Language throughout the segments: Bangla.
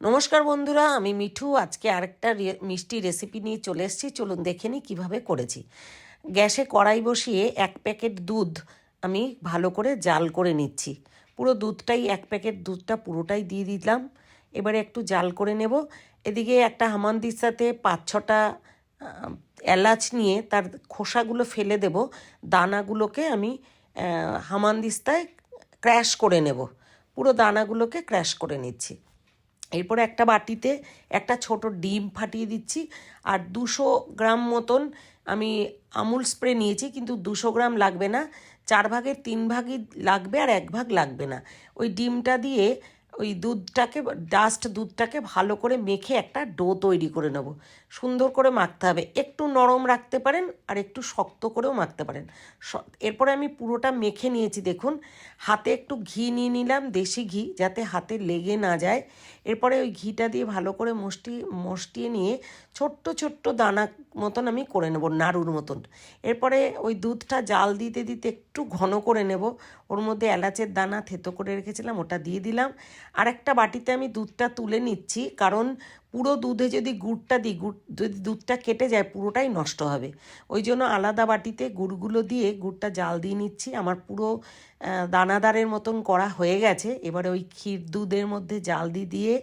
নমস্কার বন্ধুরা, আমি মিঠু। আজকে আরেকটা মিষ্টি রেসিপি নিয়ে চলে এসেছি। চলুন দেখে নিই কীভাবে করেছি। গ্যাসে কড়াই বসিয়ে এক প্যাকেট দুধ আমি ভালো করে জাল করে নিচ্ছি। পুরো দুধটাই, এক প্যাকেট দুধটা পুরোটাই দিয়ে দিলাম। এবারে একটু জাল করে নেব। এদিকে একটা হামানদির সাথে পাঁচ ছটা এলাচ নিয়ে তার খোসাগুলো ফেলে দেব। দানাগুলোকে আমি হামানদিস্তায় ক্র্যাশ করে নেব। পুরো দানাগুলোকে ক্র্যাশ করে নিচ্ছি। এরপরে একটা বাটিতে একটা ছোট ডিম ফাটিয়ে দিচ্ছি, আর দুশো গ্রাম মতন আমি আমুল স্প্রে নিয়েছি, কিন্তু দুশো গ্রাম লাগবে না, চার ভাগের তিন ভাগই লাগবে আর এক ভাগ লাগবে না। ওই ডিমটা দিয়ে ওই দুধটাকে ডাস্ট দুধটাকে ভালো করে মেখে একটা ডো তৈরি করে নেব। সুন্দর করে মাখতে হবে। একটু নরম রাখতে পারেন আর একটু শক্ত করেও মাখতে পারেন। এরপরে আমি পুরোটা মেখে নিয়েছি, দেখুন। হাতে একটু ঘি নিয়ে নিলাম, দেশি ঘি, যাতে হাতে লেগে না যায়। এরপরে ওই ঘিটা দিয়ে ভালো করে মষ্টি, মষ্টিয়ে নিয়ে ছোট্ট ছোট্ট দানা মতন আমি করে নেব, নাড়ুর মতন। এরপরে ওই দুধটা জাল দিতে দিতে একটু ঘন করে নেব। ওর মধ্যে এলাচের দানা থেতো করে রেখেছিলাম, ওটা দিয়ে দিলাম। আর একটা বাটিতে আমি দুধটা তুলে নিচ্ছি, কারণ পুরো দুধে যদি গুড়টা দিই, গুড়, যদি দুধটা কেটে যায়, পুরোটাই নষ্ট হবে। ওই জন্য আলাদা বাটিতে গুড়গুলো দিয়ে গুড়টা জাল দিয়ে নিচ্ছি। আমার পুরো দানাদারের মতন করা হয়ে গেছে। এবারে ওই ক্ষীর দুধের মধ্যে জাল দিয়ে দিয়ে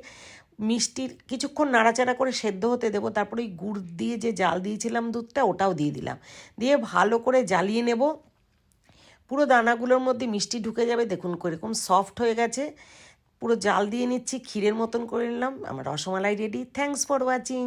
মিষ্টির কিছুক্ষণ নাড়াচাড়া করে সেদ্ধ হতে দেবো। তারপরে ওই গুড় দিয়ে যে জাল দিয়েছিলাম দুধটা, ওটাও দিয়ে দিলাম। দিয়ে ভালো করে জ্বালিয়ে নেব। পুরো দানাগুলোর মধ্যে মিষ্টি ঢুকে যাবে। দেখুন এরকম সফট হয়ে গেছে। পুরো জাল দিয়ে নিচ্ছি ক্ষীরের মতন করে নিলাম। আমার rasmalai ready thanks for watching